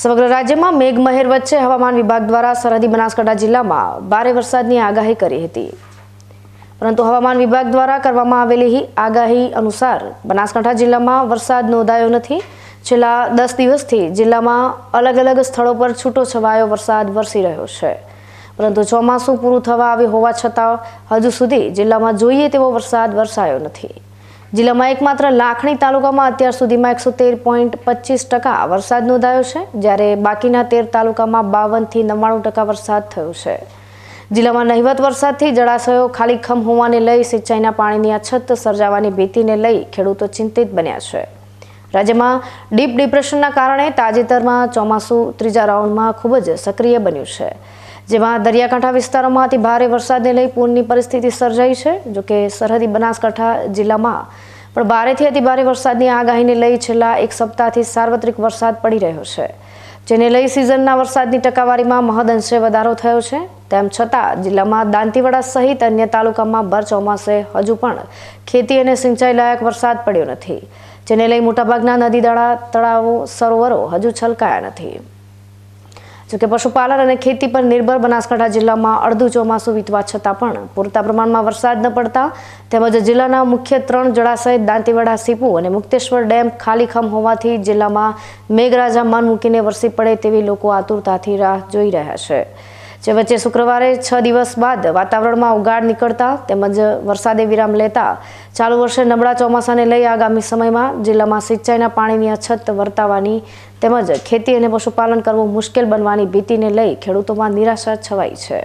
સમગ્ર રાજ્યમાં મેઘમહેર વચ્ચે હવામાન વિભાગ દ્વારા સરહદી બનાસકાંઠા જિલ્લામાં ભારે વરસાદની આગાહી કરી હતી. પરંતુ હવામાન વિભાગ દ્વારા કરવામાં આવેલી આગાહી અનુસાર બનાસકાંઠા જિલ્લામાં વરસાદ નોંધાયો નથી. છેલ્લા દસ દિવસથી જિલ્લામાં અલગ અલગ સ્થળો પર છૂટો છવાયો વરસાદ વરસી રહ્યો છે. પરંતુ ચોમાસું પૂરું થવા આવ્યું હોવા છતાં હજુ સુધી જિલ્લામાં જોઈએ તેવો વરસાદ વરસાયો નથી. જિલ્લામાં એકમાત્ર લાખણી તાલુકામાં અત્યાર સુધીમાં એકસો તેર પોઈન્ટ પચીસ ટકા વરસાદ નોંધાયો છે, જ્યારે બાકીના તેર તાલુકામાં બાવનથી નવ્વાણું ટકા વરસાદ થયો છે. જિલ્લામાં નહિવત વરસાદથી જળાશયો ખાલીખમ હોવાને લઈ સિંચાઈના પાણીની અછત સર્જાવાની ભીતિને લઈ ખેડૂતો ચિંતિત બન્યા છે. રાજ્યમાં ડીપ ડિપ્રેશનના કારણે તાજેતરમાં ચોમાસું ત્રીજા રાઉન્ડમાં ખૂબ જ સક્રિય બન્યું છે. જેમાં દરિયાકાંઠા વિસ્તારોમાં અતિ ભારે વરસાદને લઈ પૂરની પરિસ્થિતિ સર્જાઈ છે. જોકે સરહદી બનાસકાંઠા જિલ્લામાં પણ ભારેથી અતિ ભારે વરસાદની આગાહીને લઈ છેલ્લા એક સપ્તાહથી સાર્વત્રિક વરસાદ પડી રહ્યો છે. જેને લઈ સિઝનના વરસાદની ટકાવારીમાં મહદઅંશે વધારો થયો છે. તેમ છતાં જિલ્લામાં દાંતીવાડા સહિત અન્ય તાલુકામાં ભર ચોમાસે હજુ પણ ખેતી અને સિંચાઈ લાયક વરસાદ પડ્યો નથી. જેને લઈ મોટાભાગના નદી દળા તળાવો, સરોવરો હજુ છલકાયા નથી. જોકે પશુપાલન અને ખેતી પર નિર્ભર બનાસકાંઠા જિલ્લામાં અડધું ચોમાસું વીતવા છતાં પણ પૂરતા પ્રમાણમાં વરસાદ ન પડતા તેમજ જિલ્લાના મુખ્ય ત્રણ જળાશય દાંતીવાડા, સીપુ અને મુક્તેશ્વર ડેમ ખાલીખમ હોવાથી જિલ્લામાં મેઘરાજા મન મૂકીને વરસી પડે તેવી લોકો આતુરતાથી રાહ જોઈ રહ્યા છે. જે વચ્ચે શુક્રવારે છ દિવસ બાદ વાતાવરણમાં ઉગાડ નીકળતા તેમજ વરસાદે વિરામ લેતા ચાલુ વર્ષે નબળા ચોમાસાને લઈ આગામી સમયમાં જિલ્લામાં સિંચાઈના પાણીની અછત વર્તાવાની તેમજ ખેતી અને પશુપાલન કરવું મુશ્કેલ બનવાની ભીતિને લઈ ખેડૂતોમાં નિરાશા છવાઈ છે.